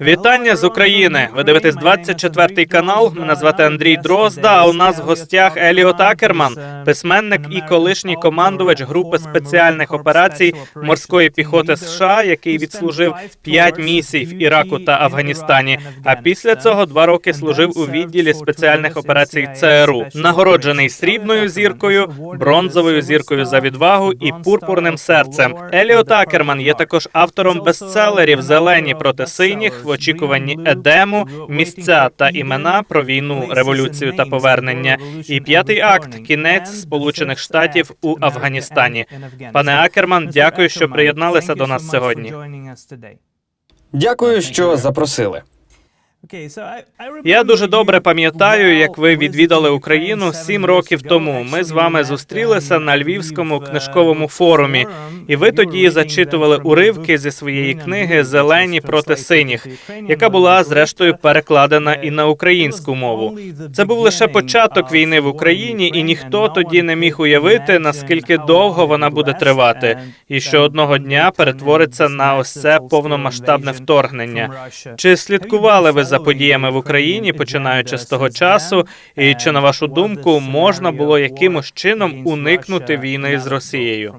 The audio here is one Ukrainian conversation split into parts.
Вітання з України. Ви дивитесь 24-й канал. Мене звати Андрій Дрозда. А у нас в гостях Еліот Акерман, письменник і колишній командувач групи спеціальних операцій морської піхоти США, який відслужив 5 місій в Іраку та Афганістані. А після цього два роки служив у відділі спеціальних операцій ЦРУ, нагороджений срібною зіркою, бронзовою зіркою за відвагу і пурпурним серцем. Еліот Акерман є також автором бестселерів Зелені проти синіх в очікуванні Едему, місця та імена про війну, революцію та повернення. І п'ятий акт кінець Сполучених Штатів у Афганістані. Пане Акерман, дякую, що приєдналися до нас сьогодні. Дякую, що запросили. Я дуже добре пам'ятаю, як ви відвідали Україну сім років тому. Ми з вами зустрілися на львівському книжковому форумі, і ви тоді зачитували уривки зі своєї книги Зелені проти синіх, яка була зрештою перекладена і на українську мову. Це був лише початок війни в Україні, і ніхто тоді не міг уявити, наскільки довго вона буде тривати, і що одного дня перетвориться на ось це повномасштабне вторгнення. Чи слідкували ви за подіями в Україні, починаючи з того часу, і чи на вашу думку можна було якимось чином уникнути війни з Росією?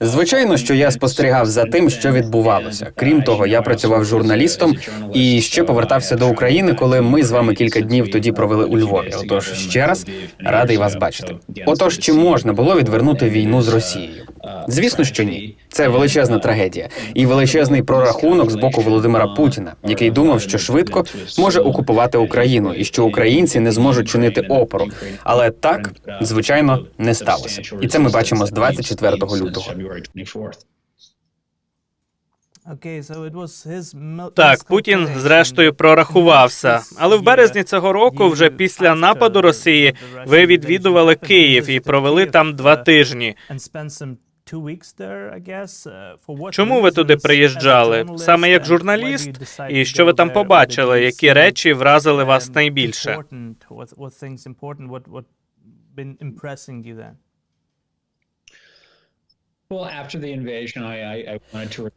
Звичайно, що я спостерігав за тим, що відбувалося. Крім того, я працював журналістом і ще повертався до України, коли ми з вами кілька днів тоді провели у Львові. Отож, ще раз радий вас бачити. Отож, чи можна було відвернути війну з Росією? Звісно, що ні. Це величезна трагедія і величезний прорахунок з боку Володимира Путіна, який думав, що швидко може окупувати Україну і що українці не зможуть чинити опору. Але так, звичайно, не сталося. І це ми бачимо з 24 лютого. Так, Путін зрештою прорахувався. Але в березні цього року, вже після нападу Росії, ви відвідували Київ і провели там два тижні. Чому ви туди приїжджали? Саме як журналіст? І що ви там побачили? Які речі вразили вас найбільше?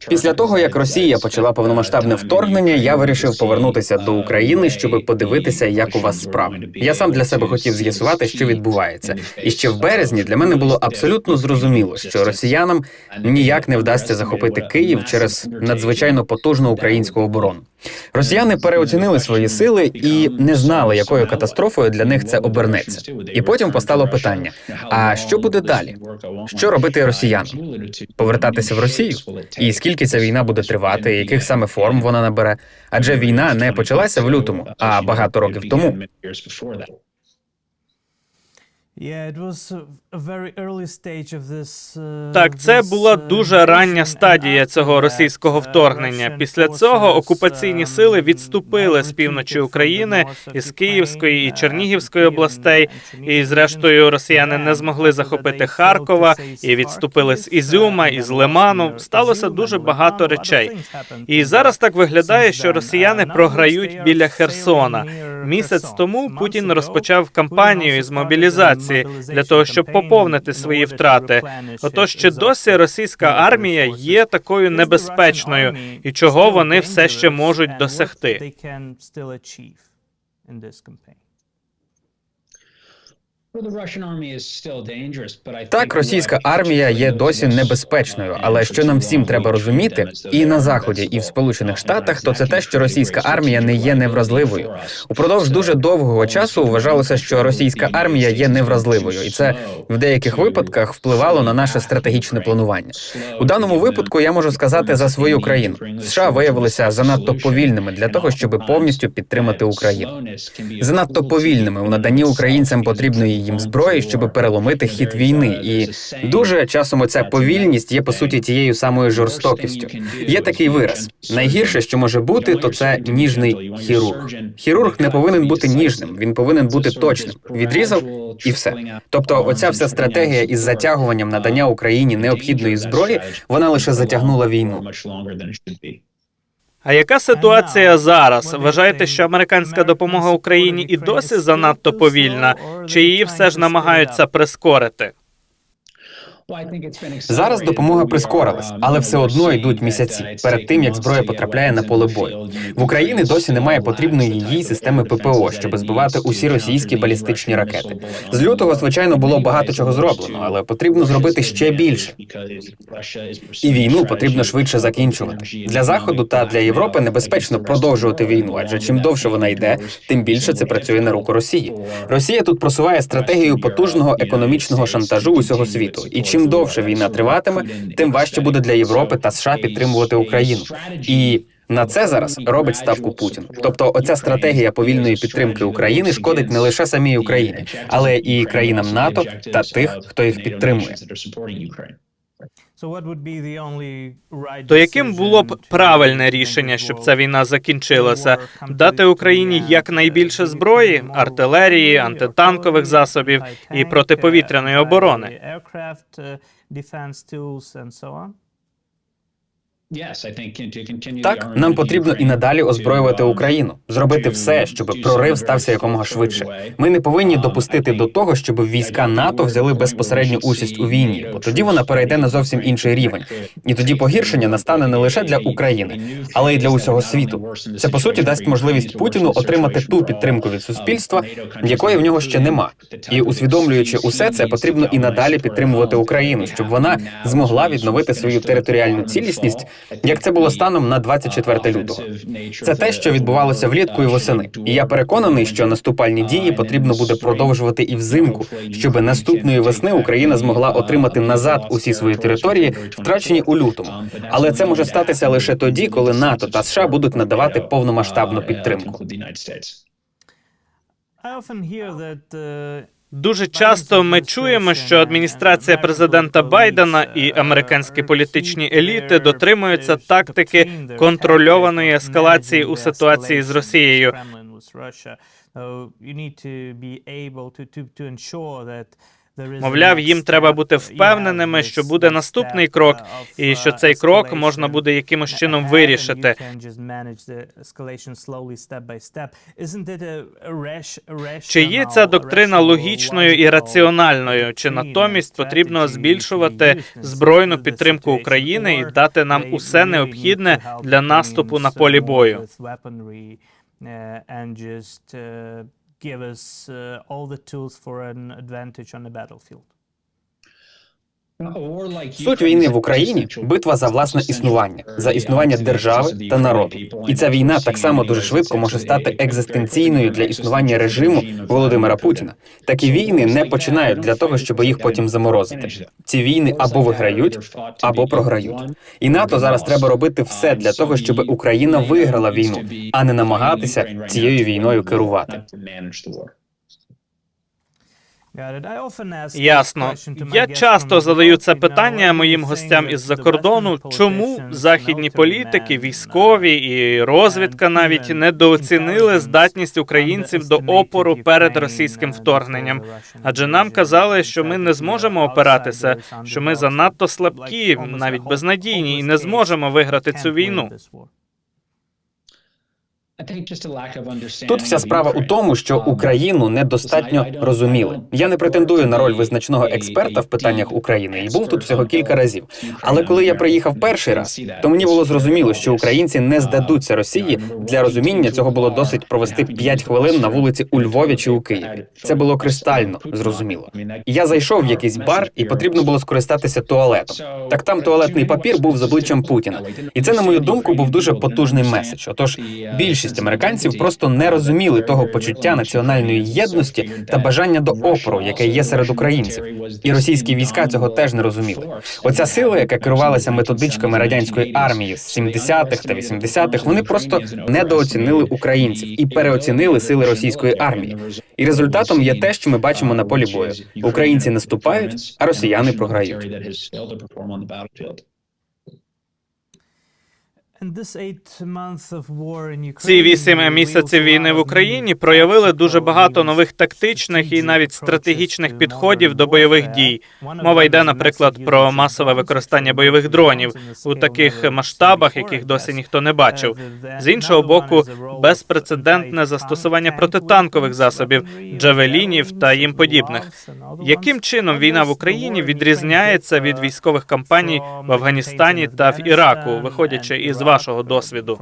Після того, як Росія почала повномасштабне вторгнення, я вирішив повернутися до України, щоб подивитися, як у вас справи. Я сам для себе хотів з'ясувати, що відбувається. І ще в березні для мене було абсолютно зрозуміло, що росіянам ніяк не вдасться захопити Київ через надзвичайно потужну українську оборону. Росіяни переоцінили свої сили і не знали, якою катастрофою для них це обернеться. І потім постало питання: а що буде далі? Що робити росіянам? Повертатися в Росію? І скільки ця війна буде тривати? Яких саме форм вона набере? Адже війна не почалася в лютому, а багато років тому. Так, це була дуже рання стадія цього російського вторгнення. Після цього окупаційні сили відступили з півночі України із Київської і Чернігівської областей. І, зрештою, росіяни не змогли захопити Харкова і відступили з Ізюма і з Лиману. Сталося дуже багато речей. І зараз так виглядає, що росіяни програють біля Херсона. Місяць тому Путін розпочав кампанію із мобілізації для того, щоб поповнити свої втрати. Отож, чи досі російська армія є такою небезпечною, і чого вони все ще можуть досягти? Так, російська армія є досі небезпечною, але що нам всім треба розуміти, і на заході, і в Сполучених Штатах, то це те, що російська армія не є невразливою. Упродовж дуже довгого часу вважалося, що російська армія є невразливою, і це в деяких випадках впливало на наше стратегічне планування. У даному випадку я можу сказати за свою країну. США виявилися занадто повільними для того, щоб повністю підтримати Україну. Занадто повільними у наданні українцям потрібної їм зброї, щоб переломити хід війни, і дуже часом оця повільність є по суті тією самою жорстокістю. Є такий вираз: найгірше, що може бути, то це ніжний хірург. Хірург не повинен бути ніжним, він повинен бути точним. Відрізав і все. Тобто, оця вся стратегія із затягуванням надання Україні необхідної зброї, вона лише затягнула війну. А яка ситуація зараз? Вважаєте, що американська допомога Україні і досі занадто повільна, чи її все ж намагаються прискорити? Зараз допомога прискорилась, але все одно йдуть місяці перед тим, як зброя потрапляє на поле бою. В Україні досі немає потрібної їй системи ППО, щоб збивати усі російські балістичні ракети. З лютого, звичайно, було багато чого зроблено, але потрібно зробити ще більше. І війну потрібно швидше закінчувати. Для заходу та для Європи небезпечно продовжувати війну, адже чим довше вона йде, тим більше це працює на руку Росії. Росія тут просуває стратегію потужного економічного шантажу усього світу. І чим довше війна триватиме, тим важче буде для Європи та США підтримувати Україну. І на це зараз робить ставку Путін. Тобто, оця стратегія повільної підтримки України шкодить не лише самій Україні, але і країнам НАТО та тих, хто їх підтримує. То яким було б правильне рішення, щоб ця війна закінчилася? Дати Україні якнайбільше зброї, артилерії, антитанкових засобів і протиповітряної оборони? Так, нам потрібно і надалі озброювати Україну, зробити все, щоб прорив стався якомога швидше. Ми не повинні допустити до того, щоб війська НАТО взяли безпосередню участь у війні, бо тоді вона перейде на зовсім інший рівень. І тоді погіршення настане не лише для України, але й для усього світу. Це по суті дасть можливість Путіну отримати ту підтримку від суспільства, якої в нього ще нема. І усвідомлюючи усе це, потрібно і надалі підтримувати Україну, щоб вона змогла відновити свою територіальну цілісність, як це було станом на 24 лютого. Це те, що відбувалося влітку і восени. І я переконаний, що наступальні дії потрібно буде продовжувати і взимку, щоб наступної весни Україна змогла отримати назад усі свої території, втрачені у лютому. Але це може статися лише тоді, коли НАТО та США будуть надавати повномасштабну підтримку. Дуже часто ми чуємо, що адміністрація президента Байдена і американські політичні еліти дотримуються тактики контрольованої ескалації у ситуації з Росією. Мовляв, їм треба бути впевненими, що буде наступний крок, і що цей крок можна буде якимось чином вирішити. Чи є ця доктрина логічною і раціональною? Чи натомість потрібно збільшувати збройну підтримку України і дати нам усе необхідне для наступу на полі бою? Give us uh, all the tools for an advantage on the battlefield. Суть війни в Україні битва за власне існування, за існування держави та народу. І ця війна так само дуже швидко може стати екзистенційною для існування режиму Володимира Путіна. Такі війни не починають для того, щоб їх потім заморозити. Ці війни або виграють, або програють. І НАТО зараз треба робити все для того, щоб Україна виграла війну, а не намагатися цією війною керувати. Ясно. Я часто задаю це питання моїм гостям із-за кордону. Чому західні політики, військові і розвідка навіть недооцінили здатність українців до опору перед російським вторгненням? Адже нам казали, що ми не зможемо опиратися, що ми занадто слабкі, навіть безнадійні, і не зможемо виграти цю війну. Тут вся справа у тому, що Україну недостатньо розуміли. Я не претендую на роль визначного експерта в питаннях України і був тут всього кілька разів. Але коли я приїхав перший раз, то мені було зрозуміло, що українці не здадуться Росії. Для розуміння цього було досить провести 5 хвилин на вулиці у Львові чи у Києві. Це було кристально зрозуміло. Я зайшов в якийсь бар, і потрібно було скористатися туалетом. Так там туалетний папір був з обличчям Путіна, і це, на мою думку, був дуже потужний меседж. Отож, більшість американців просто не розуміли того почуття національної єдності та бажання до опору, яке є серед українців. І російські війська цього теж не розуміли. Оця сила, яка керувалася методичками радянської армії з 70-х та 80-х, вони просто недооцінили українців і переоцінили сили російської армії. І результатом є те, що ми бачимо на полі бою: українці наступають, а росіяни програють. Ці вісім місяців війни в Україні проявили дуже багато нових тактичних і навіть стратегічних підходів до бойових дій. Мова йде, наприклад, про масове використання бойових дронів у таких масштабах, яких досі ніхто не бачив. З іншого боку, безпрецедентне застосування протитанкових засобів, джавелінів та їм подібних. Яким чином війна в Україні відрізняється від військових кампаній в Афганістані та в Іраку, виходячи із вашого досвіду?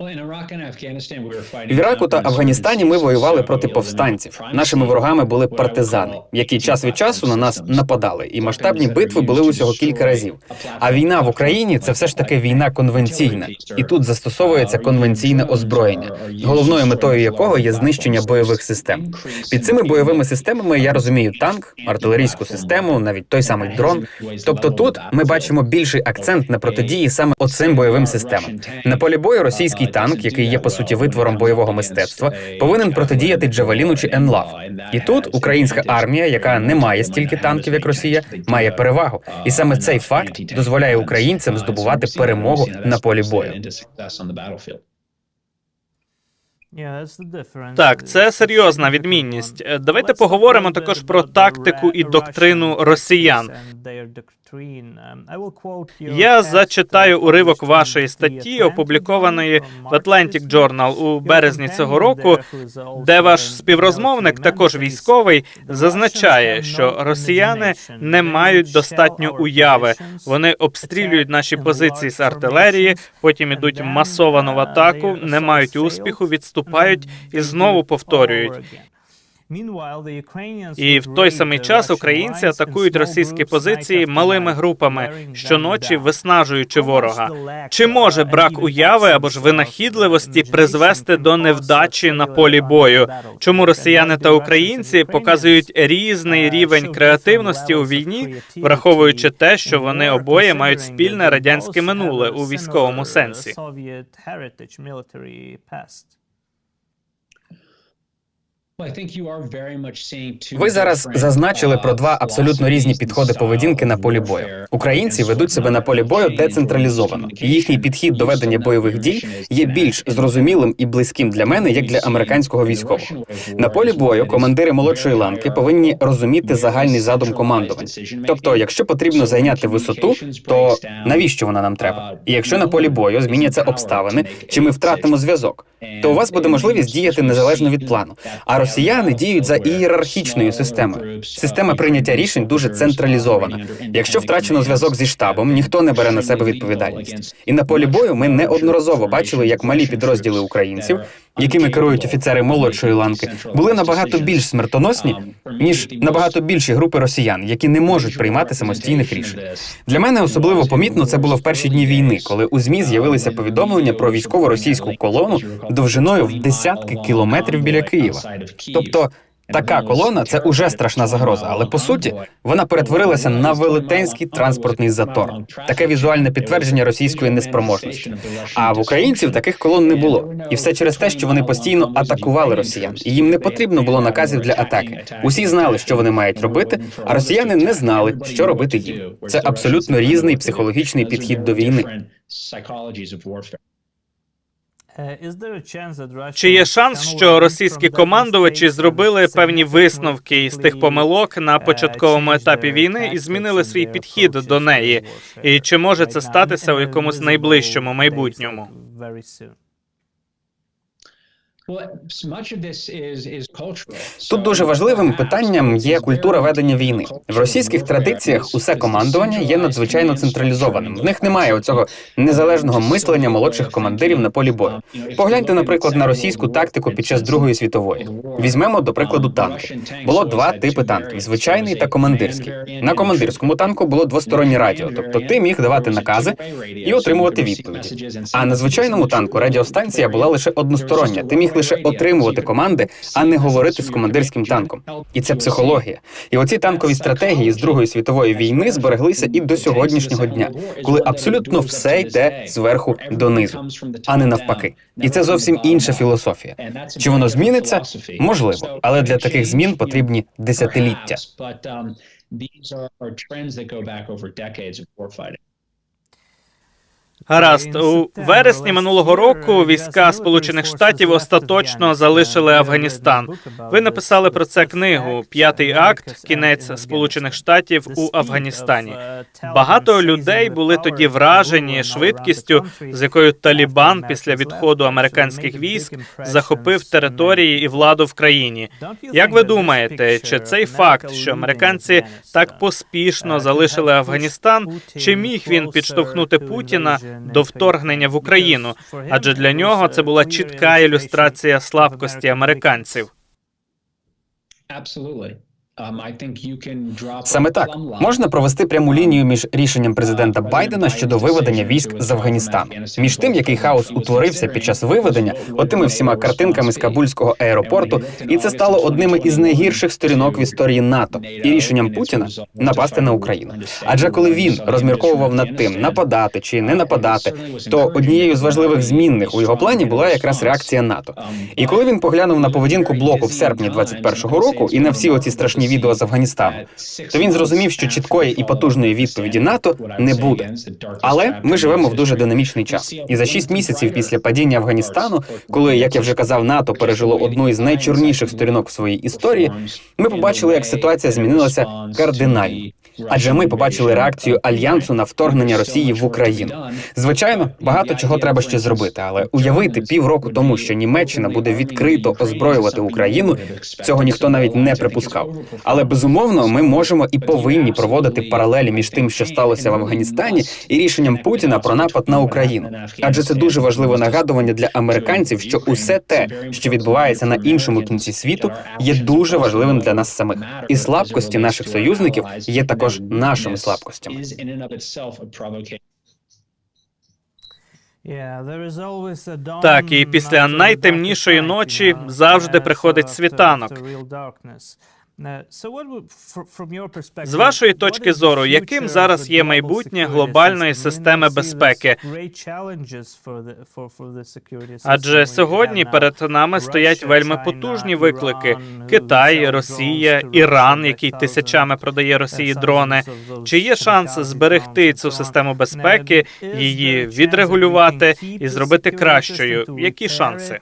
В Іраку та Афганістані ми воювали проти повстанців. Нашими ворогами були партизани, які час від часу на нас нападали, і масштабні битви були усього кілька разів. А війна в Україні це все ж таки війна конвенційна, і тут застосовується конвенційне озброєння, головною метою якого є знищення бойових систем. Під цими бойовими системами я розумію танк, артилерійську систему, навіть той самий дрон. Тобто тут ми бачимо більший акцент на протидії саме оцим бойовим системам. На полі бою російський танк, який є по суті витвором бойового мистецтва, повинен протидіяти Джавеліну чи Енлав. І тут українська армія, яка не має стільки танків, як Росія, має перевагу. І саме цей факт дозволяє українцям здобувати перемогу на полі бою. Так, це серйозна відмінність. Е, Давайте поговоримо також про тактику і доктрину росіян. Я зачитаю уривок вашої статті, опублікованої в Atlantic Journal у березні цього року, де ваш співрозмовник, також військовий, зазначає, що росіяни не мають достатньо уяви. Вони обстрілюють наші позиції з артилерії, потім ідуть масовано в атаку, не мають успіху, відступають і знову повторюють. І в той самий час українці атакують російські позиції малими групами щоночі, виснажуючи ворога. Чи може брак уяви або ж винахідливості призвести до невдачі на полі бою? Чому росіяни та українці показують різний рівень креативності у війні, враховуючи те, що вони обоє мають спільне радянське минуле у військовому сенсі? Ви зараз зазначили про два абсолютно різні підходи поведінки на полі бою. Українці ведуть себе на полі бою децентралізовано. І Їхній підхід до ведення бойових дій є більш зрозумілим і близьким для мене, як для американського військового. На полі бою командири молодшої ланки повинні розуміти загальний задум командувань. Тобто, якщо потрібно зайняти висоту, то навіщо вона нам треба? І якщо на полі бою зміняться обставини, чи ми втратимо зв'язок, то у вас буде можливість діяти незалежно від плану. А росіяни діють за ієрархічною системою. Система прийняття рішень дуже централізована. Якщо втрачено зв'язок зі штабом, ніхто не бере на себе відповідальність. І на полі бою ми неодноразово бачили, як малі підрозділи українців, якими керують офіцери молодшої ланки, були набагато більш смертоносні ніж набагато більші групи росіян, які не можуть приймати самостійних рішень. Для мене особливо помітно це було в перші дні війни, коли у змі з'явилися повідомлення про військово російську колону довжиною в десятки кілометрів біля Києва. Тобто така колона це уже страшна загроза, але по суті вона перетворилася на велетенський транспортний затор, таке візуальне підтвердження російської неспроможності. А в українців таких колон не було, і все через те, що вони постійно атакували росіян, і їм не потрібно було наказів для атаки. Усі знали, що вони мають робити, а росіяни не знали, що робити їм. Це абсолютно різний психологічний підхід до війни. Чи є шанс, що російські командувачі зробили певні висновки із тих помилок на початковому етапі війни і змінили свій підхід до неї? І чи може це статися у якомусь найближчому майбутньому? Тут дуже важливим питанням є культура ведення війни. В російських традиціях усе командування є надзвичайно централізованим. В них немає оцього незалежного мислення молодших командирів на полі бою. Погляньте, наприклад, на російську тактику під час Другої світової. Візьмемо до прикладу танки. Було два типи танків: звичайний та командирський. На командирському танку було двостороннє радіо, тобто ти міг давати накази і отримувати відповіді. А на звичайному танку радіостанція була лише одностороння. Ти міг лише отримувати команди, а не говорити з командирським танком. І це психологія. І оці танкові стратегії з Другої світової війни збереглися і до сьогоднішнього дня, коли абсолютно все йде зверху донизу, а не навпаки. І це зовсім інша філософія. Чи воно зміниться? Можливо, але для таких змін потрібні десятиліття. These are, are trends that go back over decades of warfighting. Гаразд, у вересні минулого року війська Сполучених Штатів остаточно залишили Афганістан. Ви написали про це книгу П'ятий акт кінець Сполучених Штатів у Афганістані. Багато людей були тоді вражені швидкістю, з якою Талібан після відходу американських військ захопив території і владу в країні. Як ви думаєте, чи цей факт, що американці так поспішно залишили Афганістан, чи міг він підштовхнути Путіна до вторгнення в Україну? Адже для нього це була чітка ілюстрація слабкості американців. Absolutely. Um, Саме так. можна провести пряму лінію між рішенням президента Байдена щодо виведення військ з Афганістану, між тим, який хаос утворився під час виведення, отими всіма картинками з Кабульського аеропорту, і це стало одними із найгірших сторінок в історії НАТО і рішенням Путіна напасти на Україну. Адже коли він розмірковував над тим, нападати чи не нападати, то однією з важливих змінних у його плані була якраз реакція НАТО. І коли він поглянув на поведінку блоку в серпні 21-го року і на всі оці страшні відео з Афганістану, то він зрозумів, що чіткої і потужної відповіді НАТО не буде. Але ми живемо в дуже динамічний час. І за шість місяців після падіння Афганістану, коли, як я вже казав, НАТО пережило одну із найчорніших сторінок в своїй історії, ми побачили, як ситуація змінилася кардинально. Адже ми побачили реакцію альянсу на вторгнення Росії в Україну. Звичайно, багато чого треба ще зробити, але уявити півроку тому, що Німеччина буде відкрито озброювати Україну, цього ніхто навіть не припускав. Але безумовно, ми можемо і повинні проводити паралелі між тим, що сталося в Афганістані, і рішенням Путіна про напад на Україну. Адже це дуже важливе нагадування для американців, що усе те, що відбувається на іншому кінці світу, є дуже важливим для нас самих. І слабкості наших союзників є також нашими нашим слабкостям. Так, і після найтемнішої ночі завжди приходить світанок. З вашої точки зору, яким зараз є майбутнє глобальної системи безпеки? Адже сьогодні перед нами стоять вельми потужні виклики: Китай, Росія, Іран, який тисячами продає Росії дрони. Чи є шанс зберегти цю систему безпеки, її відрегулювати і зробити кращою? Які шанси?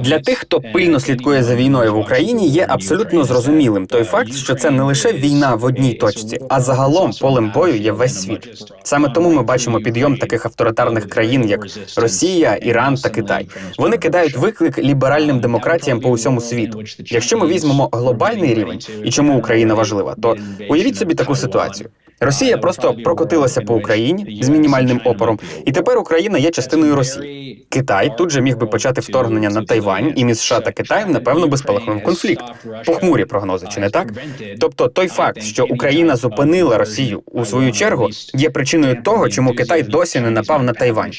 Для тих, хто пильно слідкує за війною в Україні, є абсолютно зрозумілим той факт, що це не лише війна в одній точці, а загалом полем бою є весь світ. Саме тому ми бачимо підйом таких авторитарних країн, як Росія, Іран та Китай. Вони кидають виклик ліберальним демократіям по усьому світу. Якщо ми візьмемо глобальний рівень і чому Україна важлива, то уявіть собі таку ситуацію. Росія просто прокотилася по Україні з мінімальним опором, і тепер Україна є частиною Росії. Китай тут же міг би почати вторгнення на Тайвань, і між США та Китаєм напевно би спалахнув конфлікт. Похмурі прогнози, чи не так? Тобто, той факт, що Україна зупинила Росію у свою чергу, є причиною того, чому Китай досі не напав на Тайвань.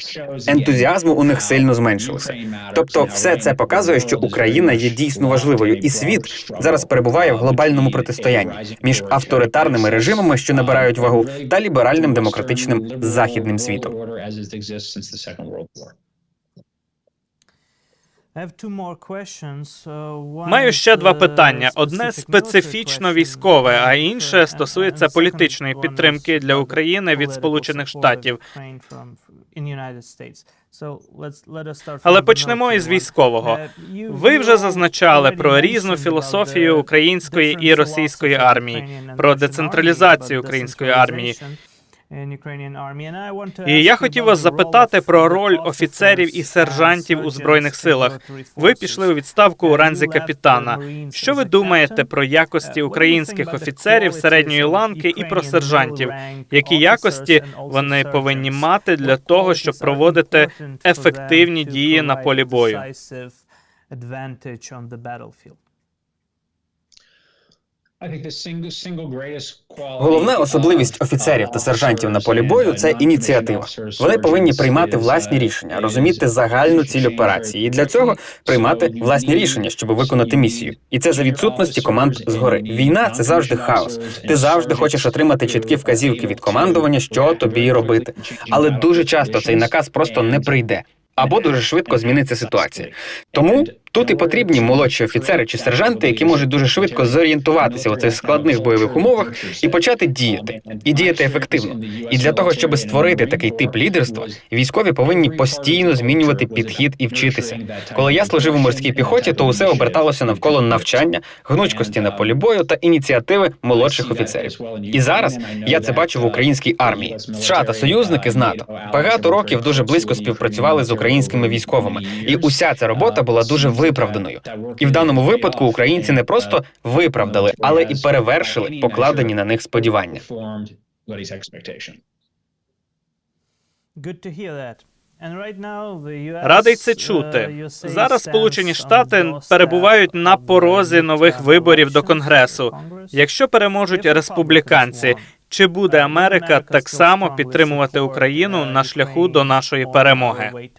Ентузіазму у них сильно зменшилося. Тобто, все це показує, що Україна є дійсно важливою, і світ зараз перебуває в глобальному протистоянні між авторитарними режимами, що набирають вагу, та ліберальним демократичним західним світом. Маю ще два питання: одне специфічно військове, а інше стосується політичної підтримки для України від Сполучених Штатів. Але почнемо із військового. Ви вже зазначали про різну філософію української і російської армії, про децентралізацію української армії. І я хотів вас запитати про роль офіцерів і сержантів у збройних силах. Ви пішли у відставку у ранзі капітана. Що ви думаєте про якості українських офіцерів середньої ланки і про сержантів? Які якості вони повинні мати для того, щоб проводити ефективні дії на полі бою? Головна особливість офіцерів та сержантів на полі бою це ініціатива. Вони повинні приймати власні рішення, розуміти загальну ціль операції, і для цього приймати власні рішення, щоб виконати місію. І це за відсутності команд згори. Війна це завжди хаос. Ти завжди хочеш отримати чіткі вказівки від командування, що тобі робити. Але дуже часто цей наказ просто не прийде. або дуже швидко зміниться ситуація. Тому тут і потрібні молодші офіцери чи сержанти, які можуть дуже швидко зорієнтуватися у цих складних бойових умовах і почати діяти, і діяти ефективно. І для того, щоб створити такий тип лідерства, військові повинні постійно змінювати підхід і вчитися. Коли я служив у морській піхоті, то усе оберталося навколо навчання, гнучкості на полі бою та ініціативи молодших офіцерів. І зараз я це бачу в українській армії. США та союзники з НАТО багато років дуже близько співпрацювали з українськими військовими, і уся ця робота була дуже виправданою. І в даному випадку українці не просто виправдали, але і перевершили покладені на них сподівання. Радий це uh, чути. Зараз Сполучені Штати перебувають на порозі нових виборів до Конгресу. Якщо переможуть республіканці, чи буде Америка так само підтримувати Україну на шляху до нашої перемоги?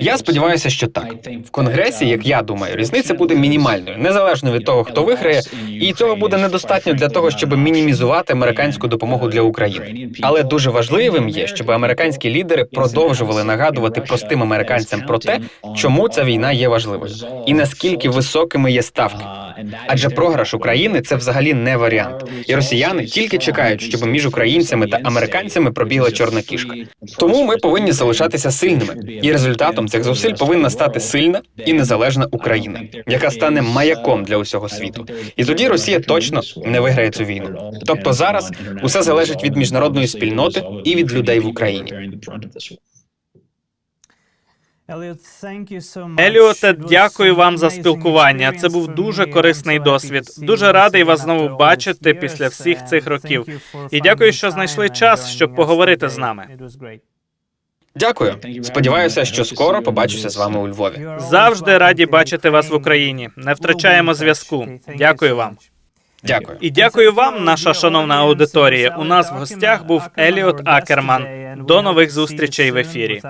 Я сподіваюся, що так. В конгресі, як я думаю, різниця буде мінімальною, незалежно від того, хто виграє, і цього буде недостатньо для того, щоб мінімізувати американську допомогу для України. Але дуже важливим є, щоб американські лідери продовжували нагадувати простим американцям про те, чому ця війна є важливою, і наскільки високими є ставки. Адже програш України це взагалі не варіант, і росіяни тільки чекають, щоб між українцями та американцями пробігла чорна кішка. Тому ми повинні залишатися сильними, і результатом цих зусиль повинна стати сильна і незалежна Україна, яка стане маяком для усього світу. І тоді Росія точно не виграє цю війну. Тобто зараз усе залежить від міжнародної спільноти і від людей в Україні. Еліоте, дякую вам за спілкування. Це був дуже корисний досвід. Дуже радий вас знову бачити після всіх цих років. І дякую, що знайшли час, щоб поговорити з нами. Дякую. Сподіваюся, що скоро побачуся з вами у Львові. Завжди раді бачити вас в Україні. Не втрачаємо зв'язку. Дякую вам. Дякую. І дякую вам, наша шановна аудиторія. У нас в гостях був Еліот Акерман. До нових зустрічей в ефірі.